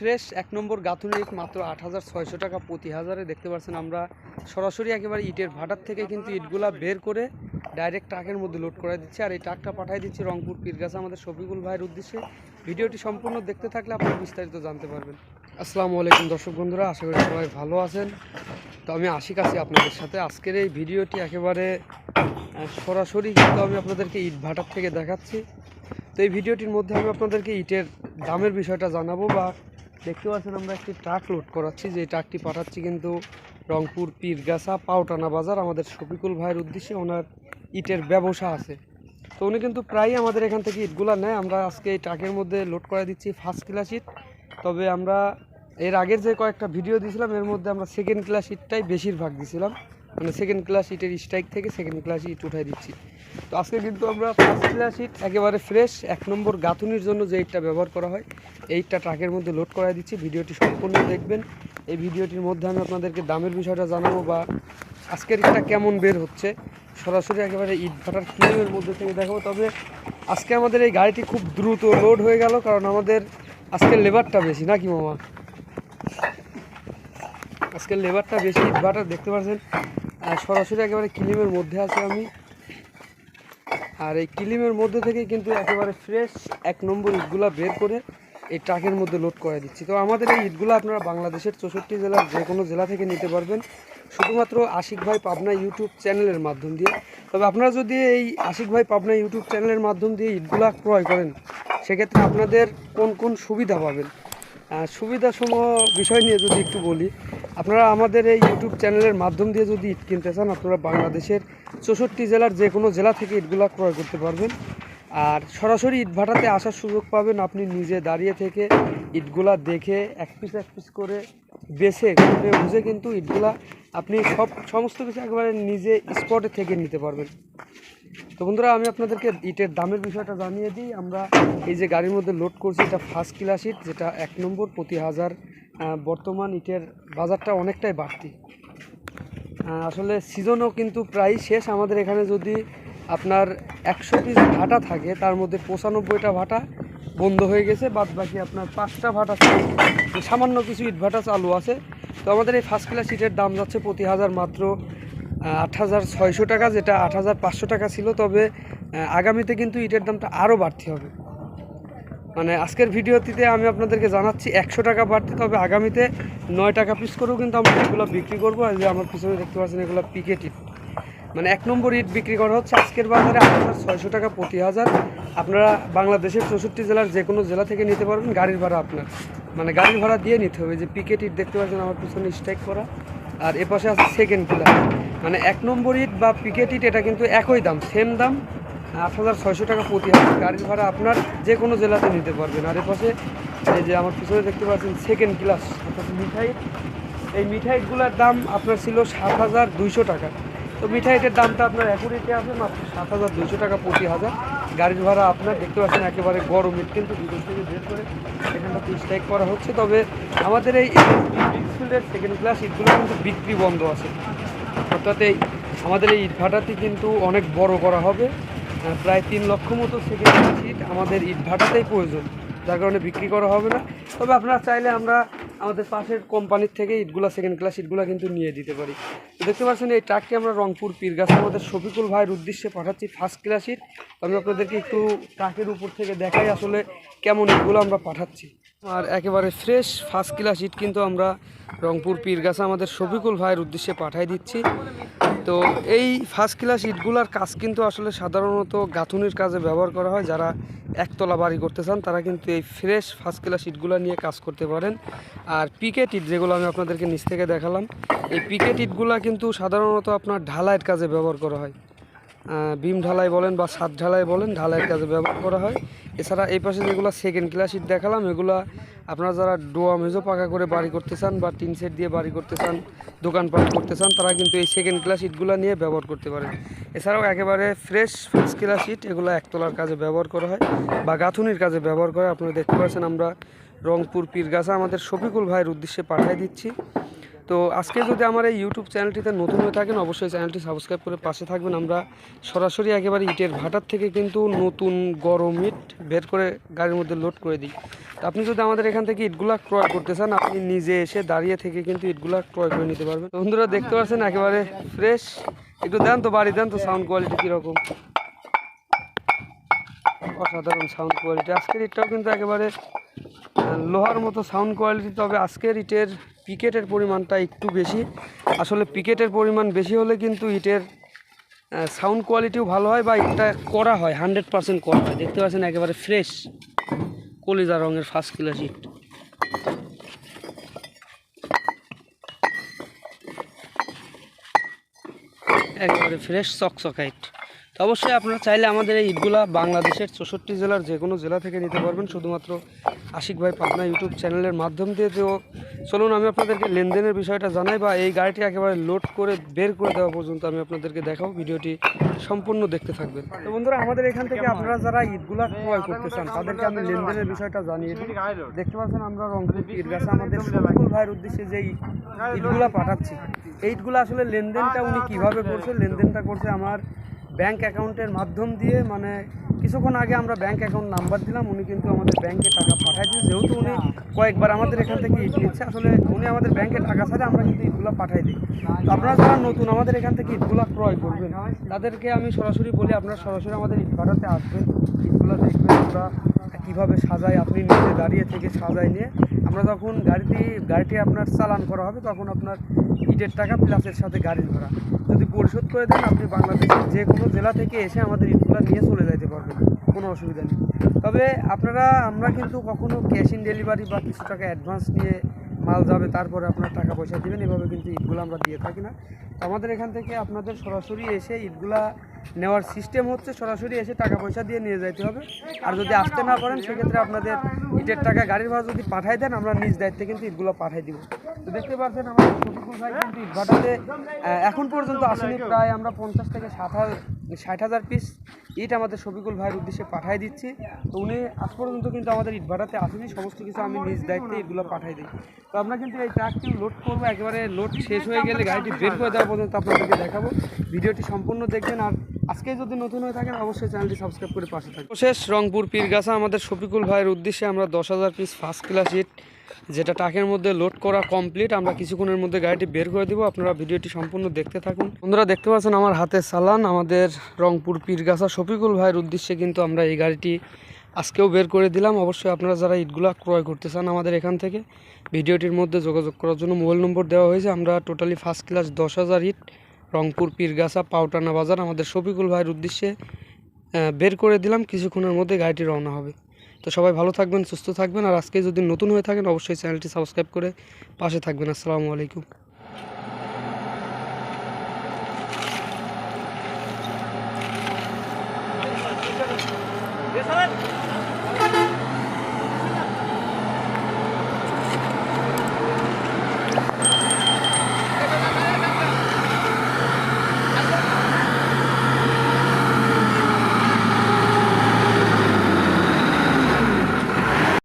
Fresh এক নম্বর গাঁথুনি ইট মাত্র আট হাজার ছয়শো টাকা প্রতি হাজারে। দেখতে পাচ্ছেন আমরা সরাসরি একেবারে ইটের ভাটার থেকে কিন্তু ইটগুলা বের করে ডাইরেক্ট ট্রাকের মধ্যে লোড করে দিচ্ছে। আর এই ট্রাকটা পাঠিয়ে দিচ্ছি রংপুর, পীরগাছা আমাদের শফিকুল ভাইয়ের উদ্দেশ্যে। ভিডিওটি সম্পূর্ণ দেখতে থাকলে আপনারা বিস্তারিত জানতে পারবেন। আসসালামু আলাইকুম দর্শক বন্ধুরা, আশা করি সবাই ভালো আছেন। তো আমি আশিক আছি আপনাদের সাথে। আজকের এই ভিডিওটি একেবারে সরাসরি কিন্তু আমি আপনাদেরকে ইট ভাটার থেকে দেখাচ্ছি। তো এই ভিডিওটির মধ্যে আমি আপনাদেরকে ইটের দামের বিষয়টা জানাব বা দেখতে পাচ্ছেন আমরা একটি ট্রাক লোড করাচ্ছি যে ট্রাকটি পাঠাচ্ছি কিন্তু রংপুর পীরগাছা পাউটানা বাজার, আমাদের শফিকুল ভাইয়ের উদ্দেশ্যে ওনার ইটের ব্যবসা আছে। তো উনি কিন্তু প্রায়ই আমাদের এখান থেকে ইটগুলা নেয়। আমরা আজকে এই ট্রাকের মধ্যে লোড করে দিচ্ছি ফার্স্ট ক্লাস ইট। তবে আমরা এর আগের যে কয়েকটা ভিডিও দিয়েছিলাম, এর মধ্যে আমরা সেকেন্ড ক্লাস ইটটাই বেশিরভাগ দিয়েছিলাম। মানে সেকেন্ড ক্লাস ইটের স্ট্রাইক থেকে সেকেন্ড ক্লাস ইট উঠাই দিচ্ছি। তো আজকে কিন্তু আমরা ফার্স্ট ক্লাস ইট একেবারে ফ্রেশ এক নম্বর গাঁথুনির জন্য যে ইটটা ব্যবহার করা হয় এইটা ট্রাকের মধ্যে লোড করাই দিচ্ছি। ভিডিওটি সম্পূর্ণ দেখবেন। এই ভিডিওটির মধ্যে আমি আপনাদেরকে দামের বিষয়টা জানাব বা আজকের ইটটা কেমন বের হচ্ছে। সরাসরি একেবারে ইট ভাটার ক্লিমের মধ্যে থেকে দেখাবো। তবে আজকে আমাদের এই গাড়িটি খুব দ্রুত লোড হয়ে গেল, কারণ আমাদের আজকে লেবারটা বেশি, নাকি মামা? আজকে লেবারটা বেশি ইট ভাটা দেখতে পাচ্ছেন? আর সরাসরি একেবারে কিলিমের মধ্যে আছি আমি। আর এই কিলিমের মধ্যে থেকে কিন্তু একেবারে ফ্রেশ এক নম্বর ইটগুলা বের করে এই ট্রাকের মধ্যে লোড করে দিচ্ছি। তো আমাদের এই ইটগুলো আপনারা বাংলাদেশের চৌষট্টি জেলার যে কোনো জেলা থেকে নিতে পারবেন। শুধুমাত্র আশিক ভাই পাবনা ইউটিউব চ্যানেলের মাধ্যম দিয়ে। তবে আপনারা যদি এই আশিক ভাই পাবনা ইউটিউব চ্যানেলের মাধ্যম দিয়ে ইটগুলা ক্রয় করেন, সেক্ষেত্রে আপনাদের কোন কোন সুবিধা পাবেন? সুবিধাসমূহ বিষয় নিয়ে যদি একটু বলি, আপনারা আমাদের এই ইউটিউব চ্যানেলের মাধ্যম দিয়ে যদি ইট কিনতে চান, আপনারা বাংলাদেশের চৌষট্টি জেলার যে কোনো জেলা থেকে ইটগুলা ক্রয় করতে পারবেন। আর সরাসরি ইট ভাটাতে আসার সুযোগ পাবেন আপনি নিজে দাঁড়িয়ে থেকে ইটগুলা দেখে এক পিস এক পিস করে বেছে বুঝে কিন্তু ইটগুলা আপনি সব, সমস্ত কিছু একেবারে নিজে স্পটে থেকে নিতে পারবেন। তো বন্ধুরা, আমি আপনাদেরকে ইটের দামের বিষয়টা জানিয়ে দিই। আমরা এই যে গাড়ির মধ্যে লোড করছি, এটা ফার্স্ট ক্লাস ইট, যেটা এক নম্বর, প্রতি হাজার বর্তমান ইটের বাজারটা অনেকটাই বাড়তি। আসলে সিজনও কিন্তু প্রায় শেষ। আমাদের এখানে যদি আপনার একশো পিস ভাটা থাকে, তার মধ্যে পঁচানব্বইটা ভাটা বন্ধ হয়ে গেছে বাদ বাকি আপনার পাঁচটা ভাটা সামান্য কিছু ইট ভাটা চালু আছে। তো আমাদের এই ফার্স্ট ক্লাস ইটের দাম যাচ্ছে প্রতি হাজার মাত্র আট হাজার ছয়শো টাকা, যেটা আট হাজার পাঁচশো টাকা ছিল, তবে আগামীতে কিন্তু ইটের দামটা আরও বাড়তি হবে। মানে আজকের ভিডিওটিতে আমি আপনাদেরকে জানাচ্ছি একশো টাকা বাড়তি, তবে আগামীতে নয় টাকা পিস করেও কিন্তু আমরা এগুলো বিক্রি করব। যে আমার পিছনে দেখতে পাচ্ছেন এগুলো পিকেট ইট। মানে এক নম্বর ইট বিক্রি করা হচ্ছে আজকের বাজারে হাজার ছয়শো টাকা প্রতি হাজার। আপনারা বাংলাদেশের চৌষট্টি জেলার যে কোনো জেলা থেকে নিতে পারবেন, গাড়ির ভাড়া আপনার। মানে গাড়ির ভাড়া দিয়ে নিতে হবে। যে পিকেট ইট দেখতে পাচ্ছেন আমার পিছনে স্ট্রাইক করা। আর এ পাশে আছে সেকেন্ড পিলার মানে এক নম্বর ইট বা পিকেট ইট, এটা কিন্তু একই দাম সেম দাম, আট হাজার ছয়শো টাকা প্রতি হাজার। গাড়ির ভাড়া আপনার যে কোনো জেলাতে নিতে পারবেন। আর এ পাশে এই যে আমার পিছনে দেখতে পাচ্ছেন সেকেন্ড ক্লাস অর্থাৎ মিঠাই এই মিঠাইগুলোর দাম আপনার ছিল সাত হাজার দুইশো টাকা। তো মিঠাইটের দামটা আপনার অ্যাকুরেটে আছে, মাত্র সাত হাজার দুইশো টাকা প্রতি হাজার। গাড়ির ভাড়া আপনার দেখতে পাচ্ছেন একেবারে গরম ইট, কিন্তু বিদেশ থেকে বের করে এখানটাতে স্ট্রাইক করা হচ্ছে। তবে আমাদের এই সেকেন্ড ক্লাস ইটগুলো কিন্তু বিক্রি বন্ধ আছে। অর্থাৎ এই আমাদের এই ইট ভাটাটি কিন্তু অনেক বড় করা হবে। প্রায় তিন লক্ষ মতো সেকেন্ড ইট আমাদের ইট ভাটাতেই প্রয়োজন, যার কারণে বিক্রি করা হবে না। তবে আপনারা চাইলে আমরা আমাদের পাশের কোম্পানির থেকে ইটগুলা সেকেন্ড ক্লাস ইটগুলা কিন্তু নিয়ে দিতে পারি। দেখতে পাচ্ছেন, এই ট্রাকটি আমরা রংপুর, পীরগাছা আমাদের শফিকুল ভাইয়ের উদ্দেশ্যে পাঠাচ্ছি ফার্স্ট ক্লাস ইট। আমি আপনাদেরকে একটু ট্রাকের উপর থেকে দেখাই আসলে কেমন ইটগুলো আমরা পাঠাচ্ছি। আর একেবারে ফ্রেশ ফার্স্ট ক্লাস ইট কিন্তু আমরা রংপুর পীরগাছা আমাদের শফিকুল ভাইয়ের উদ্দেশ্যে পাঠাই দিচ্ছি। তো এই ফার্স্ট ক্লাস ইটগুলার কাজ কিন্তু আসলে সাধারণত গাঁথুনির কাজে ব্যবহার করা হয়। যারা একতলা বাড়ি করতে চান, তারা কিন্তু এই ফ্রেশ ফার্স্ট ক্লাস ইটগুলো নিয়ে কাজ করতে পারেন। আর পিকেট ইট যেগুলো আমি আপনাদেরকে নিচ থেকে দেখালাম, এই পিকেট ইটগুলো কিন্তু সাধারণত আপনার ঢালাইয়ের কাজে ব্যবহার করা হয়। বিম ঢালাই বলেন বা সাত ঢালাই বলেন, ঢালাইয়ের কাজে ব্যবহার করা হয়। এছাড়া এই পাশে যেগুলো সেকেন্ড ক্লাস ইট দেখালাম, এগুলো আপনারা যারা ডোয়া মেজো পাকা করে বাড়ি করতে চান বা টিন সেট দিয়ে বাড়ি করতে চান, দোকানপাট করতে চান, তারা কিন্তু এই সেকেন্ড ক্লাস ইটগুলো নিয়ে ব্যবহার করতে পারেন এছাড়াও একেবারে ফ্রেশ ফার্স্ট ক্লাস ইট এগুলো একতলার কাজে ব্যবহার করা হয় বা গাঁথুনির কাজে ব্যবহার করে আপনারা দেখতে পাচ্ছেন আমরা রংপুর পীরগাছা আমাদের শফিকুল ভাইয়ের উদ্দেশ্যে পাঠিয়ে দিচ্ছি। তো আজকে যদি আমার এই ইউটিউব চ্যানেলটিতে নতুন হয়ে থাকেন, অবশ্যই চ্যানেলটি সাবস্ক্রাইব করে পাশে থাকবেন। আমরা সরাসরি একেবারে ইটের ভাটার থেকে কিন্তু নতুন গরম ইট বের করে গাড়ির মধ্যে লোড করে দিই। তো আপনি যদি আমাদের এখান থেকে ইটগুলা ক্রয় করতে চান, আপনি নিজে এসে দাঁড়িয়ে থেকে কিন্তু ইটগুলা ক্রয় করে নিতে পারবেন। বন্ধুরা, দেখতে পাচ্ছেন একেবারে ফ্রেশ একটু দেন তো, বাড়ি দেন তো সাউন্ড কোয়ালিটি কীরকম। অসাধারণ সাউন্ড কোয়ালিটি আজকের ইটটাও কিন্তু একেবারে লোহার মতো সাউন্ড কোয়ালিটি তবে আজকের ইটের পিকেটের পরিমাণটা একটু বেশি। আসলে পিকেটের পরিমাণ বেশি হলে কিন্তু ইটের সাউন্ড কোয়ালিটিও ভালো হয় বা ইটটা করা হয় হান্ড্রেড পার্সেন্ট করা হয়। দেখতে পাচ্ছেন একেবারে ফ্রেশ কলিজা রঙের ফার্স্ট ক্লাস ইট। একেবারে ফ্রেশ চকচকা ইট। তো অবশ্যই আপনারা চাইলে আমাদের এই ঈদগুলা বাংলাদেশের চৌষট্টি জেলার যে কোনো জেলা থেকে নিতে পারবেন। শুধুমাত্র আশিক ভাই পাবনা ইউটিউব চ্যানেলের মাধ্যম দিয়ে তো চলুন, আমি আপনাদেরকে লেনদেনের বিষয়টা জানাই বা এই গাড়িটি একেবারে লোড করে বের করে দেওয়া পর্যন্ত আমি আপনাদেরকে দেখাবো। ভিডিওটি সম্পূর্ণ দেখতে থাকবেন। তো বন্ধুরা, আমাদের এখান থেকে আপনারা যারা ঈদগুলা ক্রয় করতে চান, তাদেরকে আমি লেনদেনের বিষয়টা জানিয়ে দিই। দেখতে পাচ্ছেন আমরা রংপুর আমাদের শফিকুল ভাইয়ের উদ্দেশ্যে যে ইটগুলা পাঠাচ্ছি, এই ইটগুলো আসলে লেনদেনটা উনি কীভাবে করছে, লেনদেনটা করছে আমার ব্যাংক অ্যাকাউন্টের মাধ্যম দিয়ে মানে কিছুক্ষণ আগে আমরা ব্যাঙ্ক অ্যাকাউন্ট নাম্বার দিলাম, উনি কিন্তু আমাদের ব্যাংকে টাকা পাঠাই দিয়েছে। যেহেতু উনি কয়েকবার আমাদের এখান থেকে ইট নিচ্ছে, আসলে উনি আমাদের ব্যাংকে টাকা ছাড়া আমরা কিন্তু ইটগুলো পাঠাই দিই। তো আপনারা যারা নতুন আমাদের এখান থেকে ইটগুলো ক্রয় করবেন, তাদেরকে আমি সরাসরি বলি, আপনারা সরাসরি আমাদের ইট ভাড়াতে আসবেন, ইটগুলো দেখবেন আমরা কীভাবে সাজায়, আপনি নিজে দাঁড়িয়ে থেকে সাজায় নিয়ে, আমরা যখন গাড়িটি গাড়িটি আপনার চালান করা হবে, তখন আপনার ইটের টাকা প্লাসের সাথে গাড়ির ভাড়া। যদি পরিশোধ করে দেন, আপনি বাংলাদেশের যে কোনো জেলা থেকে এসে আমাদের ইটগুলো নিয়ে চলে যাইতে পারবেন, কোনো অসুবিধা নেই। তবে আপনারা, আমরা কিন্তু কখনো ক্যাশ ইন ডেলিভারি বা কিছু টাকা অ্যাডভান্স নিয়ে মাল যাবে, তারপরে আপনার টাকা পয়সা দেবেন, এভাবে কিন্তু ইটগুলো আমরা দিয়ে থাকি না। আমাদের এখান থেকে আপনাদের সরাসরি এসে ইটগুলা নেওয়ার সিস্টেম হচ্ছে সরাসরি এসে টাকা পয়সা দিয়ে নিয়ে যাইতে হবে। আর যদি আসতে না পারেন, সেক্ষেত্রে আপনাদের ইটের টাকা গাড়ির ভাড়া যদি পাঠাই দেন, আমরা নিজ দায়িত্বে কিন্তু ইটগুলো পাঠাই দিব। তো দেখতে পাচ্ছেন আমাদের শফিকুল ভাই কিন্তু ইট ভাটাতে এখন পর্যন্ত আসেনি। প্রায় আমরা পঞ্চাশ থেকে ষাট হাজার ষাট হাজার পিস ইট আমাদের শফিকুল ভাইয়ের উদ্দেশ্যে পাঠাই দিচ্ছি। তো উনি আজ পর্যন্ত কিন্তু আমাদের ইট ভাটাতে আসেনি, সমস্ত কিছু আমি নিজ দায়িত্বে ইটগুলো পাঠাই দিই। তো আমরা কিন্তু এই ট্রাকটি লোড করব, একেবারে লোড শেষ হয়ে গেলে গাড়িটি বের করে দেওয়া পর্যন্ত আপনাদেরকে দেখাবো। ভিডিওটি সম্পূর্ণ দেখবেন আর আজকে যদি নতুন হয়ে থাকেন, অবশ্যই চ্যানেলটি সাবস্ক্রাইব করে পাশে থাকবেন শেষ রংপুর পীরগাছা, আমাদের শফিকুল ভাইয়ের উদ্দেশ্যে আমরা দশ হাজার পিস ফার্স্ট ক্লাস ইট যেটা ট্রাকের মধ্যে লোড করা কমপ্লিট আমরা কিছুক্ষণের মধ্যে গাড়িটি বের করে দিব। আপনারা ভিডিওটি সম্পূর্ণ দেখতে থাকুন। বন্ধুরা, দেখতে পাচ্ছেন আমার হাতে চালান, আমাদের রংপুর পীরগাছা শফিকুল ভাইয়ের উদ্দেশ্যে কিন্তু আমরা এই গাড়িটি আজকেও বের করে দিলাম। অবশ্যই আপনারা যারা ইটগুলা ক্রয় করতে চান আমাদের এখান থেকে, ভিডিওটির মধ্যে যোগাযোগ করার জন্য মোবাইল নম্বর দেওয়া হয়েছে। আমরা টোটালি ফার্স্ট ক্লাস দশ হাজার ইট, রংপুর পীরগাছা পাউটানা বাজার আমাদের শফিকুল ভাইয়ের উদ্দেশ্যে বের করে দিলাম। কিছুক্ষণের মধ্যে গাড়িটি রওনা হবে। তো সবাই ভালো থাকবেন, সুস্থ থাকবেন, আর আজকে যদি নতুন হয়ে থাকেন, অবশ্যই চ্যানেলটি সাবস্ক্রাইব করে পাশে থাকবেন। আসসালামু আলাইকুম।